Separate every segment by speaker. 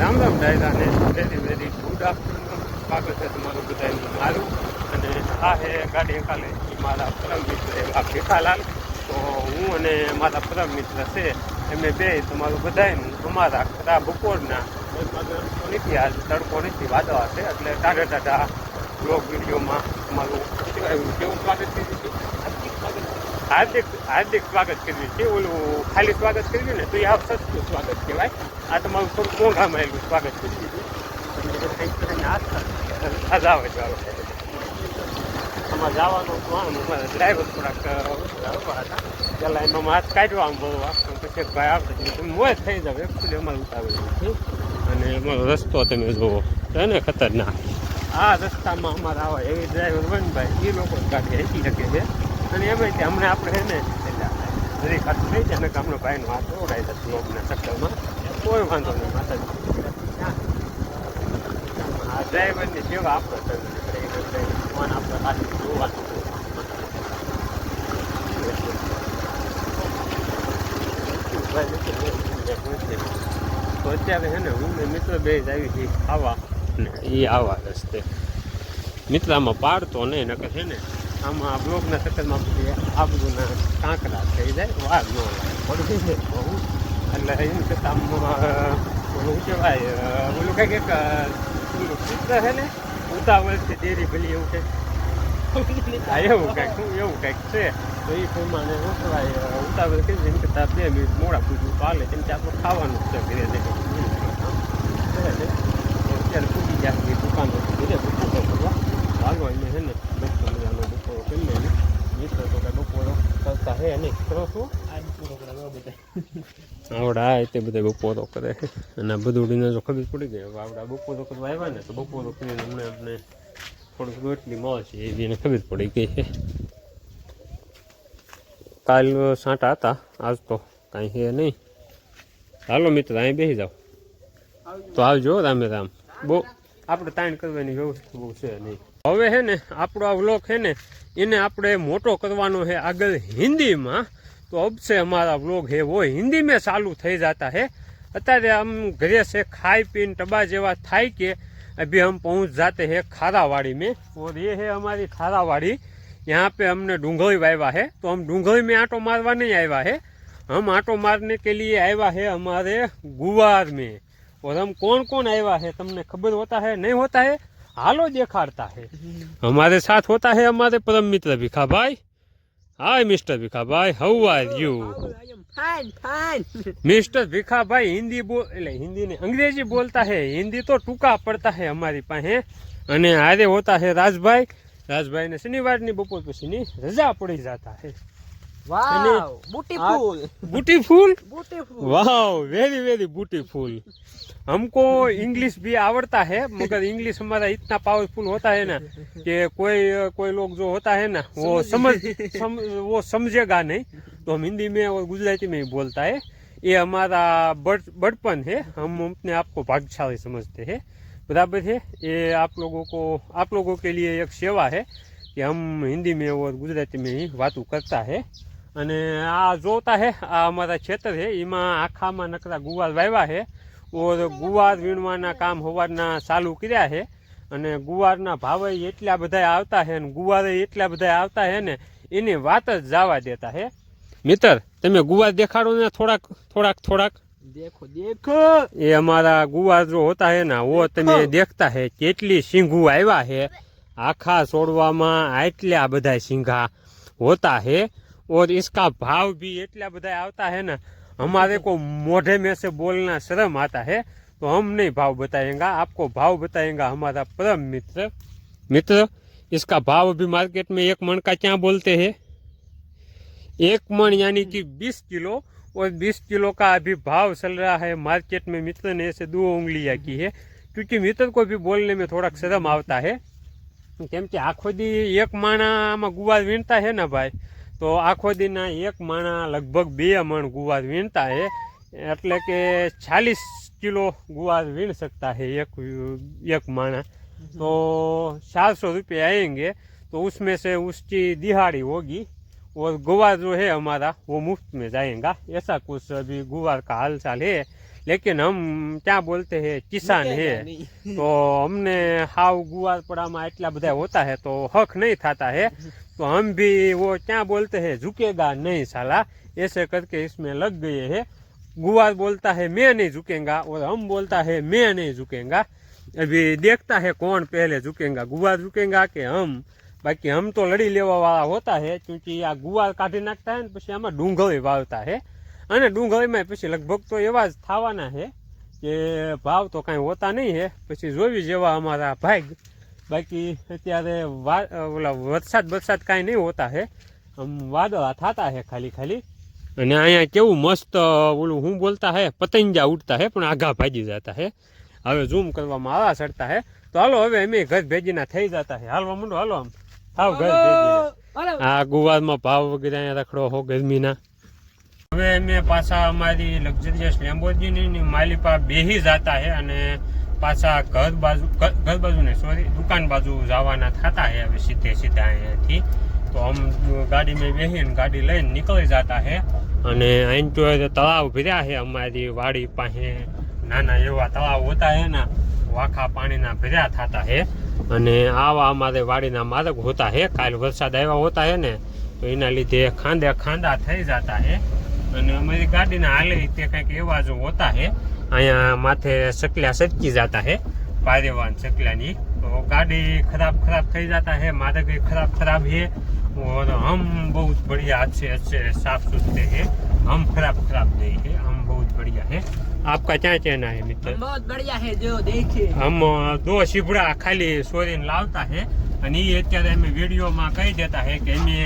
Speaker 1: રામ રામ ડાયરા ને very very good afternoon સ્વાગત છે તમારું બધાનું મારું અને આ છે ગાડી કાલે મારા પરમ મિત્ર એવા ભીખાલાલ તો હું અને મારા પરમ મિત્ર છે, એમને બે તમારું બધાનું અમારા ખરા બપોરના. નથી આજ તડકો નથી વાદળા છે, એટલે ટાઢા ટાઢા બ્લોગ વિડીયોમાં તમારું કેવું સ્વાગત કરી દીધું હાર્દિક હાર્દિક સ્વાગત કર્યું છે. ઓલું ખાલી સ્વાગત કર્યું ને તો એ આપ સસ્તું સ્વાગત કહેવાય. આ તમારું થોડું મોંઘામાં આવેલું સ્વાગત કરી દીધું કરીને હાથ આવે આમાં જવાનું પ્લાન ડ્રાઈવર થોડાક હતા. પેલા એમાં હાથ કાઢવા આમ પણ પછી ભાઈ આપણે મોજ થઈ જાવ એકચ્યુઅલી અમારે ઉતાવેલું છે અને અમારો રસ્તો તમે જુઓ. એને ખતરનાક. આ રસ્તામાં અમારા આવા એવી ડ્રાઈવર હોય ભાઈ, એ લોકો ગાડી હેચી શકે છે. અને એમ કે હમણાં આપણે છે ને એટલે જરી ખાતું થઈ જાય કે હમણાં ભાઈનો હાથ ઓળાઈ જશે લોબના ચક્કરમાં. કોઈ વાંધો નહીં, માતાજી. આ ડ્રાઈવરની સેવા આપણે ફોન આપણે ખાલી જોવાનું અત્યારે છે ને હું મિત્ર બે જ આવી છીએ આવા એ આવા રસ્તે. મિત્ર આમાં પાડતો નહીં, નકર છે ને આમાં બ્લોકના ચક્કરમાં પછી આ બધુંના કાંકરા થઈ જાય વાર ન પડી જાય બહુ. એટલે એમ આમ ઓલું કહેવાય ઓલું કંઈક એક ઓલું ચિત્ર છે ને ઉતાવળથી દેરી ભલી એવું કંઈક. હા એવું કંઈક શું એવું કંઈક છે. તો એ પ્રમાણે શું કહેવાય ઉતાવળ કરી એમ કરતાં બે મિનિટ મોડા પૂછવું પાલે કેમ કે આપણે ખાવાનું છે ઘરે જઈને અત્યારે પૂરી જાય દુકાન કરવા એને છે ને. કરી લે મિત્ર તો કાંઈ બપોરો કરતા હે નહીં કરો શું આવડા આ તે બધા બપોરો કરે. અને બધું ઉડીને જો ખબર પડી ગઈ. હવે આવડા બપોરો કરવા આવ્યા ને, તો બપોરો કરીને અમને અમને થોડુંક રોટલી મળશે એવી એને ખબર પડી ગઈ છે. કાલ સાંટા હતા, આજ તો કાંઈ છે નહીં. હાલો મિત્ર, અહીં બેસી જાઓ. તો આવજો, રામે રામ. બહુ આપણે તાણ કરવાની વ્યવસ્થા બહુ છે નહીં. હવે છે ને આપણો આ વ્લોગ છે ને એને આપણે મોટો કરવાનો છે આગળ હિન્દીમાં तो अब से हमारा व्लॉग है वो हिंदी में चालू થઈ जाता है અત્યારે हम घरे से खाई पीन टबा जेवा थाई के अभी हम पहुंच जाते हैं खारावाड़ी में और ये है हमारी खारावाड़ी यहाँ पे हमने डूंगरी वाया है तो हम डूंगरी में आटो मारवा नहीं आया है हम आटो मारने के लिए आया है हमारे गुवार में और हम कौन कौन आया है तुमने खबर होता है नहीं होता है हालो दिखाता है हमारे साथ होता है हमारे परम मित्र भिखा भाई हाय मिस्टर भिखा भाई how are you
Speaker 2: fine fine
Speaker 1: mister Bhikha भाई हिंदी बोल એટલે हिंदी नहीं अंग्रेजी बोलता है हिंदी तो टूका पड़ता है हमारी પાસે અને હારે હોતા है રાજભાઈ રાજભાઈ ને શનિવારની બપોર પછીની રજા પડી જાતા है
Speaker 2: wow
Speaker 1: beautiful
Speaker 2: beautiful
Speaker 1: beautiful very very beautiful हमको इंग्लिश भी आवड़ता है मगर इंग्लिश हमारा इतना पावरफुल होता है ना कि कोई कोई लोग जो होता है ना वो समझ सम, वो समझेगा नहीं। तो हम हिंदी में और गुजराती में ही बोलता है। ये हमारा बड़पन है हम अपने आप को भाग्यशाली समझते हैं। बराबर है ये आप लोगों को आप लोगों के लिए एक सेवा है कि हम हिंदी में और गुजराती में ही बात करता है। અને આ જોતા હે આ અમારા ખેતર હે એમાં આખામાં નકરા ગુવાર વાવ્યા હે. ઓર ગુવાર વીણવાના કામ હોવાના ચાલુ કર્યા હે. અને ગુવારના ભાવે એટલા બધા આવતા હે અને ગુવારે એટલા બધા આવતા હે ને એની વાત જ જવા દેતા હે. મિત્ર તમે ગુવાર દેખાડો ને થોડાક થોડાક થોડાક.
Speaker 2: દેખો દેખો.
Speaker 1: એ અમારા ગુવાર જો હોતા હે ને ઓ તમે દેખતા હે કેટલી સિંઘું આવ્યા હે. આખા છોડવામાં આટલા બધા સિંઘા હોતા હે. और इसका भाव भी इतना बधा आता है ना हमारे को मोढ़े में से बोलना शर्म आता है तो हम नहीं भाव बताएंगा आपको भाव बताएंगा हमारा परम मित्र मित्र इसका भाव अभी मार्केट में एक मन का क्या बोलते हैं एक मन यानी कि बीस किलो और बीस किलो का अभी भाव चल रहा है मार्केट में मित्र ने ऐसे दो उंगलियां की है क्योंकि मित्र को भी बोलने में थोड़ा शर्म आता है કેમ કે આખો દી એક માણા આમાં ગુવાર વીણતા છે ને ભાઈ તો આખો દીના એક માણા લગભગ બે મણ ગુવાર વીણતા है એટલે કે ચાલીસ કિલો गुवार वीण सकता है एक एक माना तो चार सौ रुपये आएंगे तो उसमें से उसकी दिहाड़ी होगी और गुवार जो है हमारा वो मुफ्त में जाएगा ऐसा कुछ अभी गुवार का हाल चाल है लेकिन हम क्या बोलते हैं किसान है। तो हमने हाव गुआरपड़ा में इतना बधा होता है तो हक नहीं थाता है। तो हम भी वो क्या बोलते हैं झुकेगा नहीं साला। ऐसे करके इसमें लग गए है। गुआ बोलता है मैं नहीं झुकेगा और हम बोलता है मैं नहीं झुकेगा। अभी देखता है कौन पहले झुकेगा गुआर झुकेगा कि हम? बाकी हम तो लड़ी लेवा वाला होता है क्योंकि आ गुआर काटी नाखता है પછી આમાં ડુંગળી વાવતા है। અને ડુંગળીમાં પછી લગભગ તો એવા જ થવાના છે કે ભાવ તો કાંઈ હોતા નહીં હે પછી જોવી જેવા અમારા ભાગ. બાકી અત્યારે વા ઓલા વરસાદ વરસાદ કાંઈ નહીં હોતા હે આમ વાદળા થતા હે ખાલી ખાલી. અને અહીંયા કેવું મસ્ત ઓલું હું બોલતા હે પતંજા ઉડતા હે પણ આઘા ભાગી જતા હે હવે ઝૂમ કરવામાં આવા ચડતા હે તો હાલો હવે અમે ઘર ભેગીના થઈ જતા હે હાલવા માંડો હાલો આમ. હાવ ઘર ભેગીના આ ગુવારમાં ભાવ વગેરે અહીંયા રખડો હો ગરમીના. હવે અમે પાછા અમારી લક્ઝરિયસ લેમ્બોર્ગિની માલિપા બેહી જતા હે અને પાછા ઘર બાજુ ઘર બાજુ ને સોરી દુકાન બાજુ જવાના થતા હે હવે સીધે સીધા અહીંયાથી. તો આમ ગાડીમાં બેસીને ગાડી લઈને નીકળી જતા હે. અને અહીં તો તળાવ ભર્યા છે અમારી વાડી પાસે. નાના એવા તળાવ હોતા હે ને, વાખા પાણીના ભર્યા થતા હે. અને આવા અમારે વાડીના માર્ગ હોતા હે. કાલ વરસાદ આવ્યા હોતા હે ને, તો એના લીધે ખાંદે ખાંદા થઈ જતા હે. અને અમારી ગાડીના હાલે તે કંઈક એવા જ હોતા હે અહીંયા માથે સકલા સટકી જતા હે પારેવાન સકલાની તો ગાડી खराब खराब થઈ जाता है मार्ग भी खराब खराब है और हम बहुत बढ़िया अच्छे अच्छे साफ सुथरे हैं हम खराब खराब नहीं है हम बहुत बढ़िया है आपका क्या कहना है मित्र
Speaker 2: बहुत बढ़िया है जो देखिए
Speaker 1: हम અ, દો શીબડા ખાલી સોરીને લાવતા હે અને એ અત્યારે અમે વિડીયોમાં કહી દેતા હે કે અમે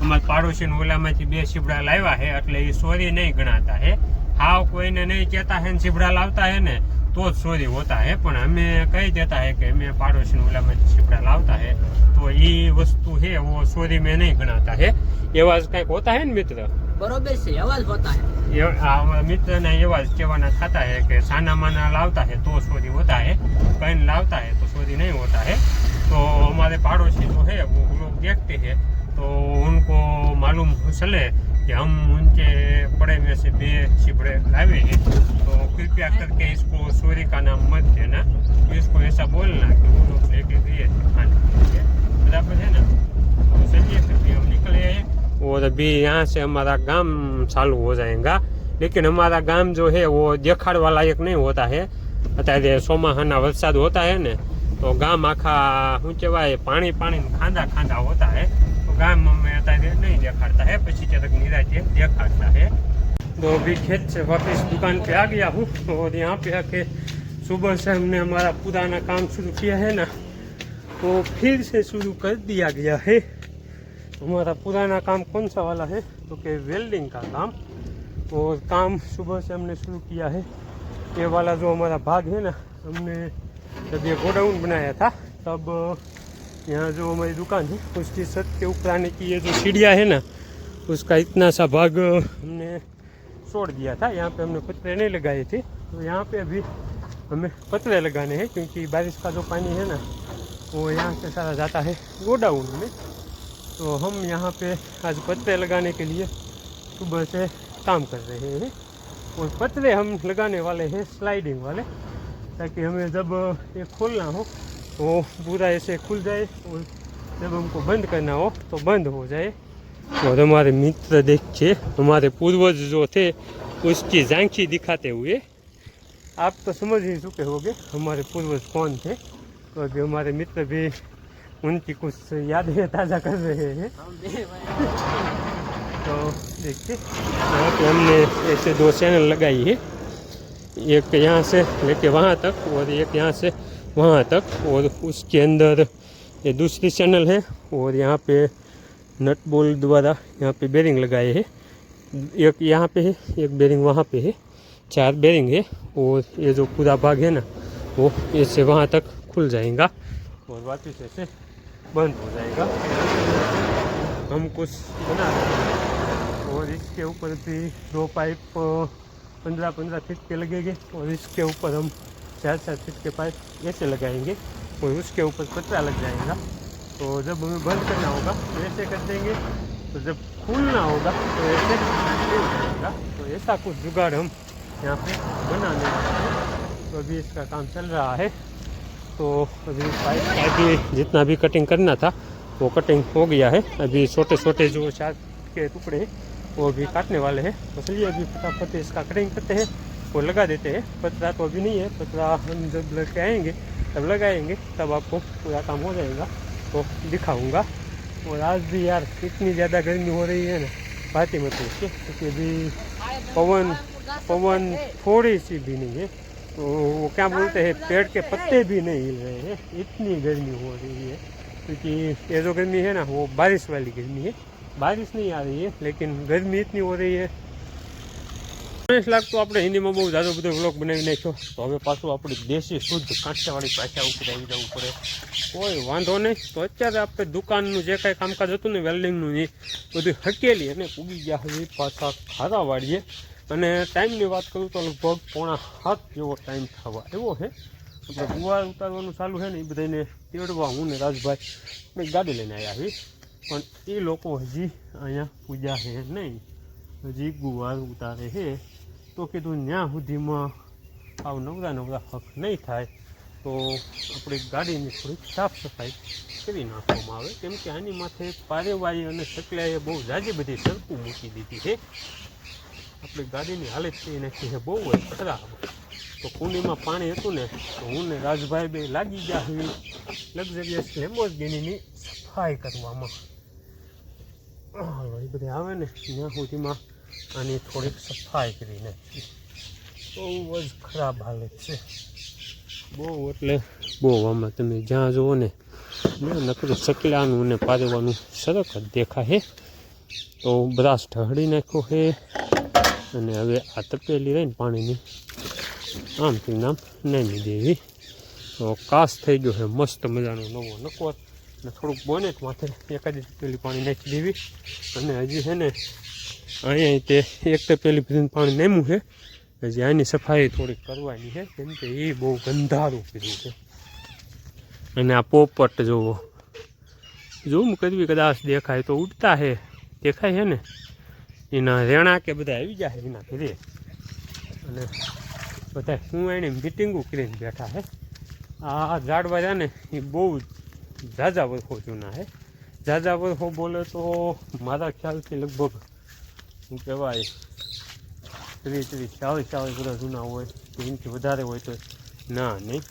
Speaker 1: અમારા પાડોશીના ઓલામાંથી બે સીબડા લાવ્યા હે એટલે એ સોરી નહીં ગણાતા હે. હાવ કોઈને નહીં કહેતા હે ને સીબડા લાવતા હે ને તો જ સોરી હોતા હે. પણ અમે કહી દેતા હે કે અમે પાડોશીના ઓલામાંથી સીબડા લાવતા હે. તો એ વસ્તુ હે ઓ સોરી મેં નહીં ગણાતા હે. એવા જ કંઈક હોતા હે ને મિત્ર?
Speaker 2: બરોબર છે એવા
Speaker 1: જ હોતા હે. મિત્રને એવા જ કહેવાના થતા હે કે સાના માના લાવતા હે તો સોરી હોતા હે. કંઈ લાવતા હે તો સોરી નહીં હોતા હે. हमारे पड़ोसी जो है, वो लोग देखते हैं तो उनको मालूम चले कि हम उनके पड़े में से बे चिपड़े लाए हैं। तो कृपया करके इसको सूर्य का नाम मत देना, इसको ऐसा बोलना कि वो लोग लेके गए हाँ बराबर है ना? तो चलिए फिर भी हम निकले हैं। और अभी तो यहाँ से हमारा काम चालू हो जाएगा, लेकिन हमारा गाँव जो है, वो देखाड़ वाला एक नहीं होता है। अतः सोमाहाना वरसाद होता है ना તો ગામ આખા શું કહેવાય પાણી પાણી ખાંડા ખાંડા હોતા है तो गांव में અત્યારે नहीं देखाड़ता है પછી ક્યારેક નિરાતે દેખાડતા है तो अभी खेत से वापस दुकान पे आ गया हूँ और यहाँ पे आके सुबह से हमने हमारा पुराना काम शुरू किया है ना तो फिर से शुरू कर दिया गया है हमारा पुराना काम कौन सा वाला है तो कि वेल्डिंग का काम और काम सुबह से हमने शुरू किया है ये वाला जो हमारा भाग है ना हमने जब ये गोडाउन बनाया था, तब यहाँ जो हमारी दुकान है उसकी छत के ऊपर आने की ये जो सीढ़ियाँ है ना, उसका इतना सा भाग हमने छोड़ दिया था। यहाँ पे हमने पतरे नहीं लगाए थे। तो यहाँ पे अभी हमें पत्रे लगाने हैं, क्योंकि बारिश का जो पानी है ना, वो यहाँ से सारा जाता है गोडाउन में। तो हम यहाँ पे आज पत्रे लगाने के लिए सुबह से काम कर रहे हैं। और पत्रे हम लगाने वाले हैं, स्लाइडिंग वाले। ताकि हमें जब ये खोलना हो तो पूरा ऐसे खुल जाए और जब हमको बंद करना हो तो बंद हो जाए। और हमारे मित्र देखिए, हमारे पूर्वज जो थे, उसकी झांकी दिखाते हुए, आप तो समझ ही चुके होंगे हमारे पूर्वज कौन थे। तो अभी हमारे मित्र भी, उनकी कुछ यादें ताज़ा कर रहे हैं। तो देखिए, यहाँ पे हमने ऐसे दो चैनल लगाई है। एक यहाँ से लेके वहाँ तक और एक यहाँ से वहाँ तक और उसके अंदर ये दूसरी चैनल है और यहाँ पे नट बोल द्वारा यहाँ पे बेरिंग लगाए हैं। एक यहाँ पे है, एक बेरिंग वहाँ पे है, चार बेरिंग है और ये जो पूरा भाग है ना, वो ऐसे वहाँ तक खुल जाएगा और वापस ऐसे बंद हो जाएगा। हम कुछ बना और इसके ऊपर भी दो पाइप पंद्रह पंद्रह फीट के लगेंगे और इसके ऊपर हम चार चार फीट के पाइप ऐसे लगाएँगे और उसके ऊपर पतरा लग जाएगा। तो जब हमें बंद करना होगा तो ऐसे कर देंगे। तो जब खोलना होगा तो ऐसे जाएगा तो ऐसा कुछ जुगाड़ हम यहाँ पे बनाने तो अभी इसका काम चल रहा है। तो अभी पाइप का भी जितना भी कटिंग करना था, वो कटिंग हो गया है। अभी छोटे छोटे जो चार के टुकड़े हैं वो अभी काटने वाले हैं। तो चलिए अभी फटाफट इसका कटिंग करते हैं वो लगा देते हैं। पतरा तो अभी नहीं है पतरा हम जब लेके आएँगे, तब लगाएँगे, तब आपको पूरा काम हो जाएगा। तो दिखाऊँगा। और आज भी यार इतनी ज़्यादा गर्मी हो रही है ना, बात ही मत पूछिए, क्योंकि अभी पवन पवन थोड़ी सी भी नहीं है। तो वो क्या बोलते हैं, पेड़ के पत्ते भी नहीं हिल रहे हैं। इतनी गर्मी हो रही है, क्योंकि ये जो गर्मी है ना, वो बारिश वाली गर्मी है। बारिश नहीं आ रही है लेकिन गर्मी इतनी हो रही है ગણેશ લાગ તો આપણે હિન્દીમાં બહુ જાજો બધો વ્લોગ બનાવી નાખ્યો તો હવે પાછું આપણે દેશી શુદ્ધ કાંઠિયાવાડી ભાષા ઉપર આવી જવું પડે કોઈ વાંધો નહીં તો અત્યારે આપણે દુકાનનું જે કાંઈ કામકાજ હતું ને વેલ્ડિંગનું એ બધું હકેલી અને પૂગી ગયા હવે પાછા ખારા વાળીએ અને ટાઈમની વાત કરું તો લગભગ પોણા સાત જેવો ટાઈમ થવા એવો છે આપણે ગુવાર ઉતારવાનું ચાલુ છે ને એ બધાને તેડવા હું ને રાજભાઈ આપણે ગાડી લઈને આવ્યા છીએ પણ એ લોકો હજી અહીંયા પૂજા છે નહીં. હજી ગુવાર ઉતારે છે. તો કીધું ત્યાં સુધીમાં આવ નવરા નવરા હક નહીં થાય, તો આપણી ગાડીની થોડીક સાફ સફાઈ કરી નાખવામાં આવે. કેમ કે આની માથે પારેવારી અને સકલાએ બહુ જાજી બધી સરકું મૂકી દીધી છે. આપણી ગાડીની હાલત થઈ નાખી છે બહુ જ ખરાબ. તો કુંડીમાં પાણી હતું ને, તો હું ને રાજભાઈ બે લાગી ગયા લક્ઝરિયસ લેમ્બોર્ગિનીની સફાઈ કરવામાં. એ બધે આવે ને, ત્યાં સુધીમાં આની થોડીક સફાઈ કરી નાખી. બહુ જ ખરાબ હાલત છે. બહુ એટલે બહુ આમાં તમે જ્યાં જુઓ ને નકરું સકલાનું ને પારેવાનું સરસ જ દેખાય તો બ્રાસ ઢળી નાખ્યો છે અને હવે આ તપેલી રહીને પાણીની, આમથી નામ નામી દેવી. તો કાસ થઈ ગયો છે મસ્ત મજાનો નવો નકોર અને થોડુંક બોનેટ માથે એકાદી તપેલી પાણી નાખી દેવી અને હજી છે ને અહીંયા તે એક તપેલી ભરીને પાણી નામ્યું છે હજી આની સફાઈ થોડીક કરવાની છે કેમ કે એ બહુ ગંધારું કીધું છે અને આ પોપટ જોવો ઝૂમ કરવી કદાચ દેખાય તો ઉડતા છે દેખાય છે ને એના રેણા કે બધા આવી જાય એના ઘરે અને બધા હું એની મિટિંગો કરીને બેઠા છે આ ઝાડવા છે ને એ બહુ ઝાઝા વર્ષો જૂના હે. ઝાઝા વર્ષો બોલે તો મારા ખ્યાલથી લગભગ શું કહેવાય, ત્રીસ ત્રીસ, ચાલીસ ચાલીસ વર્ષ જૂના હોય કે વધારે હોય તો ના, નહીં.